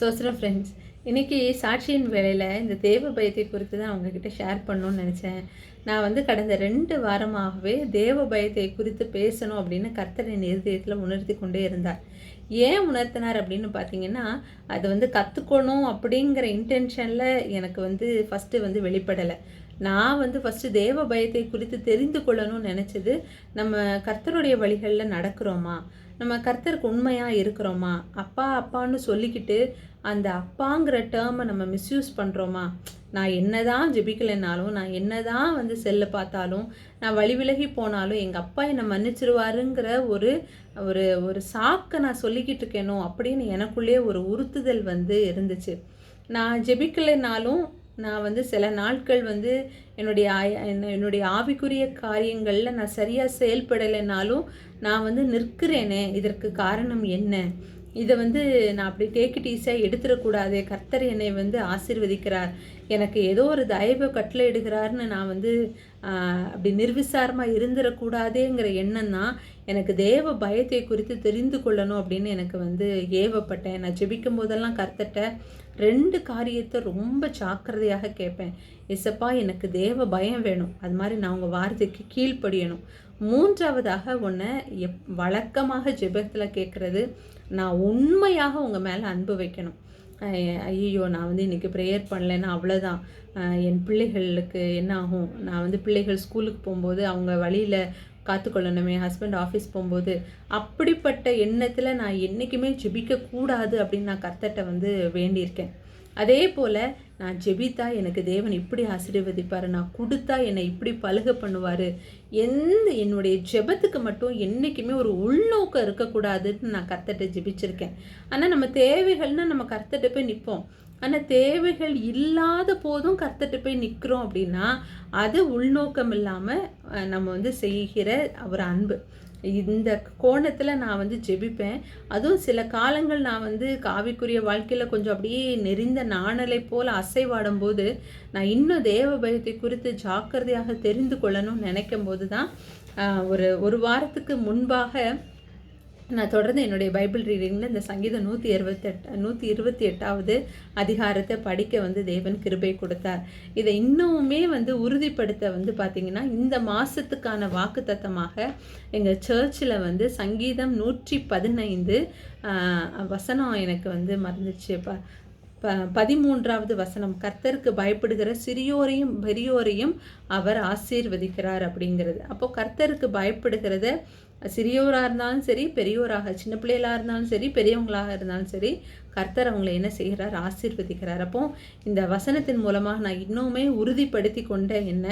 சோசரம் friends இன்றைக்கி சாட்சியின் வேலையில் இந்த தேவ பயத்தை குறித்து தான் அவங்கக்கிட்ட ஷேர் பண்ணணும்னு நினச்சேன். நான் வந்து கடந்த ரெண்டு வாரமாகவே தேவ பயத்தை குறித்து பேசணும் அப்படின்னு கர்த்தரின் இருதயத்தில் உணர்த்தி கொண்டே இருந்தார். ஏன் உணர்த்தினார் அப்படின்னு பார்த்தீங்கன்னா அது வந்து கற்றுக்கணும் அப்படிங்கிற இன்டென்ஷனில் எனக்கு வந்து ஃபஸ்ட்டு வந்து வெளிப்படலை. நான் வந்து ஃபஸ்ட்டு தேவ பயத்தை குறித்து தெரிந்து கொள்ளணும்னு நினச்சது நம்ம கர்த்தருடைய வழிகளில் நடக்கிறோமா? நம்ம கர்த்தருக்கு உண்மையாக இருக்கிறோமா? அப்பா அப்பான்னு சொல்லிக்கிட்டு அந்த அப்பாங்கிற டேர்மை நம்ம மிஸ்யூஸ் பண்ணுறோமா நான் என்ன தான் ஜெபிக்கலைனாலும் நான் என்னதான் வந்து செல்ல பார்த்தாலும் நான் வழி விலகி போனாலும் எங்கள் அப்பா என்னை மன்னிச்சிருவாருங்கிற ஒரு ஒரு ஒரு சாக்கை நான் சொல்லிக்கிட்டு இருக்கேனோ அப்படின்னு எனக்குள்ளேயே ஒரு உறுத்துதல் வந்து இருந்துச்சு. நான் ஜெபிக்கலைனாலும் நான் வந்து சில நாட்கள் வந்து என்னுடைய என்ன- என்னுடைய ஆவிக்குரிய காரியங்களில் நான் சரியாக செயல்படலைனாலும் நான் வந்து நிற்கிறேனே இதற்கு காரணம் என்ன? இதை வந்து நான் அப்படி டேக்கிட் ஈஸியாக எடுத்துடக்கூடாது. கர்த்தர் என்னை வந்து ஆசீர்வதிக்கிறார். எனக்கு ஏதோ ஒரு தயவை கட்டில் எடுக்கிறாருன்னு நான் வந்து அப்படி நிர்விசாரமாக இருந்துடக்கூடாதேங்கிற எண்ணம் தான் எனக்கு தேவ பயத்தை குறித்து தெரிந்து கொள்ளணும் அப்படின்னு எனக்கு வந்து ஏவப்பட்டேன். நான் ஜெபிக்கும் போதெல்லாம் கர்த்தட்ட ரெண்டு காரியத்தை ரொம்ப ஜாக்கிரதையாக கேட்பேன். இசப்பா எனக்கு தேவ பயம் வேணும். அது மாதிரி நான் உங்கள் வார்த்தைக்கு கீழ்ப்படியணும். மூன்றாவதாக ஒன்று எப் வழக்கமாக ஜெபத்தில் கேட்குறது. நான் உண்மையாக உங்கள் மேலே அன்பு வைக்கணும். ஐயோ நான் வந்து இன்றைக்கி ப்ரேயர் பண்ணலைன்னா அவ்வளோதான் என் பிள்ளைகளுக்கு என்ன ஆகும்? நான் வந்து பிள்ளைகள் ஸ்கூலுக்கு போகும்போது அவங்க வழியில் காத்துக்கொள்ளணுமே ஹஸ்பண்ட் ஆஃபீஸ் போகும்போது. அப்படிப்பட்ட எண்ணத்தில் நான் என்றைக்குமே ஜெபிக்கக்கூடாது அப்படின்னு நான் கர்த்தர்ட்ட வந்து வேண்டியிருக்கேன். அதே போல் நான் ஜெபித்தா எனக்கு தேவன் இப்படி ஆசீர்வதிப்பார் நான் கொடுத்தா என்னை இப்படி பழுக பண்ணுவார். எந்த என்னுடைய ஜெபத்துக்கு மட்டும் என்றைக்குமே ஒரு உள்நோக்கம் இருக்கக்கூடாதுன்னு நான் கர்த்தர்ட்ட ஜெபிச்சிருக்கேன். ஆனால் நம்ம தேவைகள்னா நம்ம கர்த்தட்ட போய் நிற்போம் ஆனால் தேவைகள் இல்லாத போதும் கர்த்தர்ட்ட போய் நிற்கிறோம் அப்படின்னா அது உள்நோக்கம் இல்லாமல் நம்ம வந்து செய்கிற ஒரு அன்பு. இந்த கோணத்தில் நான் வந்து ஜெபிப்பேன். அதுவும் சில காலங்கள் நான் வந்து காவிக்குரிய வாழ்க்கையில் கொஞ்சம் அப்படியே நெறிந்த நாணலை போல் அசைவாடும் போது நான் இன்னும் தேவ பயத்தை குறித்து ஜாக்கிரதையாக தெரிந்து கொள்ளணும்னு நினைக்கும் போது தான் ஒரு ஒரு வாரத்துக்கு முன்பாக நான் தொடர்ந்து என்னுடைய பைபிள் ரீடிங்கில் இந்த சங்கீதம் நூற்றி இருபத்தெட்டு நூற்றி இருபத்தி எட்டாவது அதிகாரத்தை படிக்க வந்து தேவன் கிருபை கொடுத்தார். இதை இன்னுமே வந்து உறுதிப்படுத்த வந்து பார்த்திங்கன்னா இந்த மாதத்துக்கான வாக்குத்தத்தமாக எங்கள் சர்ச்சில் வந்து சங்கீதம் நூற்றி பதினைந்து வசனம் எனக்கு வந்து மறந்துச்சு. ப ப பதிமூன்றாவது வசனம் கர்த்தருக்கு பயப்படுகிற சிறியோரையும் பெரியோரையும் அவர் ஆசீர்வதிக்கிறார் அப்படிங்கிறது. அப்போது கர்த்தருக்கு பயப்படுகிறத சிறியோராக இருந்தாலும் சரி பெரியோராக சின்ன பிள்ளைகளாக இருந்தாலும் சரி பெரியவங்களாக இருந்தாலும் சரி கர்த்தர் அவங்களை என்ன செய்கிறார்? ஆசீர்வதிக்கிறார். அப்போ இந்த வசனத்தின் மூலமாக நான் இன்னுமே உறுதிப்படுத்தி கொண்ட என்ன?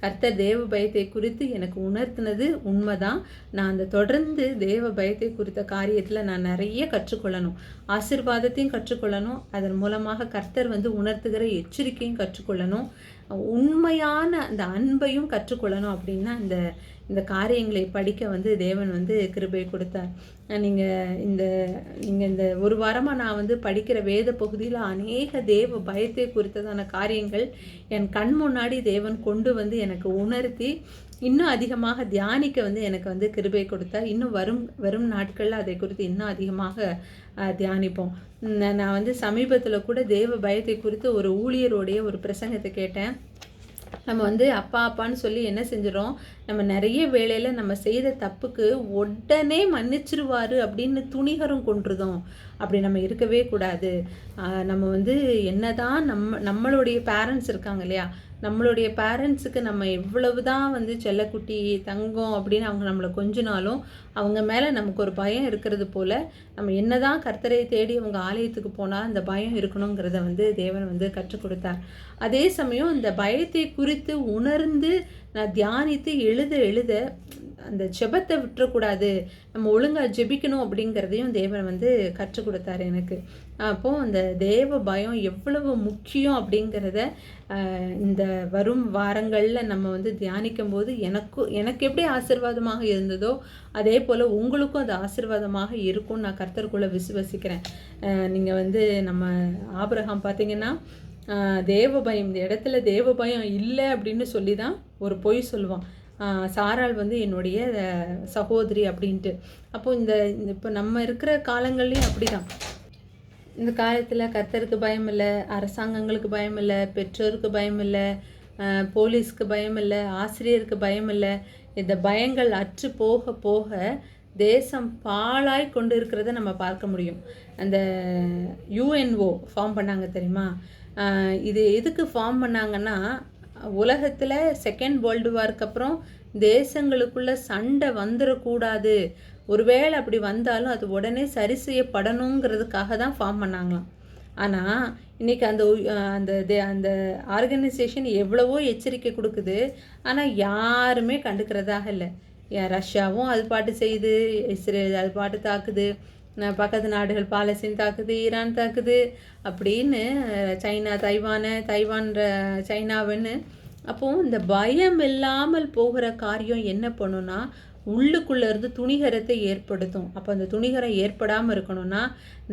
கர்த்தர் தேவ பயத்தை குறித்து எனக்கு உணர்த்தினது உண்மைதான். நான் அந்த தொடர்ந்து தேவ பயத்தை குறித்த காரியத்தில் நான் நிறைய கற்றுக்கொள்ளணும். ஆசீர்வாதத்தையும் கற்றுக்கொள்ளணும். அதன் மூலமாக கர்த்தர் வந்து உணர்த்துகிற எச்சரிக்கையும் கற்றுக்கொள்ளணும். உண்மையான அந்த அன்பையும் கற்றுக்கொள்ளணும் அப்படின்னா இந்த இந்த காரியங்களை படிக்க வந்து தேவன் வந்து கிருபை கொடுத்தார். நீங்கள் இந்த நீங்கள் இந்த ஒரு வாரமாக நான் வந்து படிக்கிற வேத பகுதியில் அநேக தேவ பயத்தை குறித்ததான காரியங்கள் என் கண் முன்னாடி தேவன் கொண்டு வந்து எனக்கு உணர்த்தி இன்னும் அதிகமாக தியானிக்க வந்து எனக்கு வந்து கிருபை கொடுத்தார். இன்னும் வரும் வரும் நாட்களில் அதை குறித்து இன்னும் அதிகமாக தியானிப்போம். நான் நான் வந்து சமீபத்தில் கூட தேவ பயத்தை குறித்து ஒரு ஊழியருடைய ஒரு பிரசங்கத்தை கேட்டேன். நம்ம வந்து அப்பா அப்பான்னு சொல்லி என்ன செஞ்சிடறோம்? நம்ம நிறைய வேலையில் நம்ம செய்த தப்புக்கு உடனே மன்னிச்சிருவார் அப்படின்னு துணிகரம் கொண்டுருதோம் அப்படி நம்ம இருக்கவே கூடாது. ஆஹ் நம்ம வந்து என்னதான் நம்ம நம்மளுடைய பேரண்ட்ஸ் இருக்காங்க இல்லையா? நம்மளுடைய பேரண்ட்ஸுக்கு நம்ம எவ்வளவு தான் வந்து செல்லக்குட்டி தங்கம் அப்படின்னு அவங்க நம்மளை கொஞ்சினாலும் அவங்க மேலே நமக்கு ஒரு பயம் இருக்கிறது போல் நம்ம என்னதான் கர்த்தரை தேடி அவங்க ஆலயத்துக்கு போனால் அந்த பயம் இருக்கணுங்கிறத வந்து தேவன் வந்து கற்றுக் கொடுத்தார். அதே சமயம் இந்த பயத்தை குறித்து உணர்ந்து நான் தியானித்து எழுத எழுத அந்த ஜெபத்தை விட்டுறக்கூடாது நம்ம ஒழுங்காக ஜெபிக்கணும் அப்படிங்கிறதையும் தேவன் வந்து கற்றுக் கொடுத்தாரு எனக்கு. அப்போது அந்த தேவ பயம் எவ்வளவு முக்கியம் அப்படிங்கிறத இந்த வரும் வாரங்களில் நம்ம வந்து தியானிக்கும் போது எனக்கு எனக்கு எப்படி ஆசீர்வாதமாக இருந்ததோ அதே போல் உங்களுக்கும் அது ஆசீர்வாதமாக இருக்கும்னு நான் கர்த்தருக்குள்ளே விசுவசிக்கிறேன். நீங்கள் வந்து நம்ம ஆபிரகாம் பார்த்தீங்கன்னா தேவ பயம் இந்த இடத்துல தேவ பயம் இல்லை அப்படின்னு சொல்லி தான் ஒரு பொய் சொல்லுவான். சாரால் வந்து என்னுடைய சகோதரி அப்படின்ட்டு. அப்போது இந்த இந்த இப்போ நம்ம இருக்கிற காலங்கள்லேயும் அப்படிதான். இந்த காலத்தில் கர்த்தருக்கு பயம் இல்லை அரசாங்கங்களுக்கு பயம் இல்லை பெற்றோருக்கு பயம் இல்லை போலீஸ்க்கு பயம் இல்லை ஆசிரியருக்கு பயம் இல்லை. இந்த பயங்கள் அற்று போக போக தேசம் பாழாய் கொண்டு இருக்கிறத நம்ம பார்க்க முடியும். அந்த யுஎன்ஓ ஃபார்ம் பண்ணாங்க தெரியுமா? இது எதுக்கு ஃபார்ம் பண்ணாங்கன்னா உலகத்தில் செகண்ட் வேர்ல்டு வார்க்கு அப்புறம் தேசங்களுக்குள்ள சண்டை வந்துடக்கூடாது ஒருவேளை அப்படி வந்தாலும் அது உடனே சரி செய்யப்படணுங்கிறதுக்காக தான் ஃபார்ம் பண்ணாங்களாம். ஆனால் இன்னைக்கு அந்த அந்த தே- அந்த ஆர்கனைசேஷன் எவ்வளவோ எச்சரிக்கை கொடுக்குது. ஆனால் யாருமே கண்டுக்கிறதாக இல்லை. ரஷ்யாவும் அது பாட்டு செய்யுது இஸ்ரேல் அது பாட்டு தாக்குது பக்கத்து நாடுகள் பாலஸ்தீன் தாக்குது ஈரான் தாக்குது அப்படின்னு சைனா தைவானை தைவான்ற சைனாவுன்னு அப்போது இந்த பயம் இல்லாமல் போகிற காரியம் என்ன பண்ணுன்னா உள்ளுக்குள்ளேருந்து துணிகரத்தை ஏற்படுத்தும். அப்போ அந்த துணிகரம் ஏற்படாமல் இருக்கணும்னா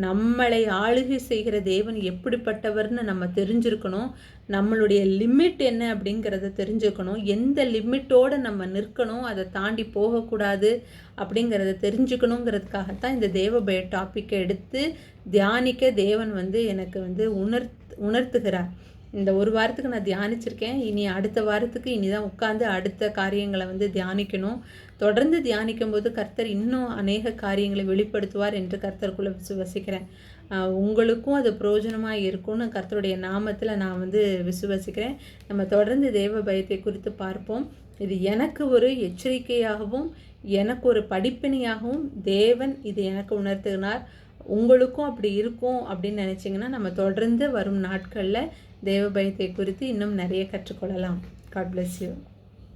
நம்மளை ஆளுகை செய்கிற தேவன் எப்படிப்பட்டவர்னு நம்ம தெரிஞ்சிருக்கணும். நம்மளுடைய லிமிட் என்ன அப்படிங்கிறத தெரிஞ்சுக்கணும். எந்த லிமிட்டோடு நம்ம நிற்கணும் அதை தாண்டி போகக்கூடாது அப்படிங்கிறத தெரிஞ்சுக்கணுங்கிறதுக்காகத்தான் இந்த தேவபய டாப்பிக்கை எடுத்து தியானிக்க தேவன் வந்து எனக்கு வந்து உணர்த் உணர்த்துகிறார். இந்த ஒரு வாரத்துக்கு நான் தியானிச்சிருக்கேன். இனி அடுத்த வாரத்துக்கு இனி தான் உட்காந்து அடுத்த காரியங்களை வந்து தியானிக்கணும். தொடர்ந்து தியானிக்கும் போது கர்த்தர் இன்னும் அநேக காரியங்களை வெளிப்படுத்துவார் என்று கர்த்தருக்குள்ளே விசுவசிக்கிறேன். உங்களுக்கும் அது பிரயோஜனமாக இருக்கும்னு கர்த்தருடைய நாமத்தில் நான் வந்து விசுவசிக்கிறேன். நம்ம தொடர்ந்து தேவ பயத்தை குறித்து பார்ப்போம். இது எனக்கு ஒரு எச்சரிக்கையாகவும் எனக்கு ஒரு படிப்பினையாகவும் தேவன் இது எனக்கு உணர்த்துகிறார் உங்களுக்கும் அப்படி இருக்கும் அப்படின்னு நினச்சிங்கன்னா நம்ம தொடர்ந்து வரும் நாட்களில் தேவபயத்தை குறித்து இன்னும் நிறைய கற்றுக்கொள்ளலாம். God bless you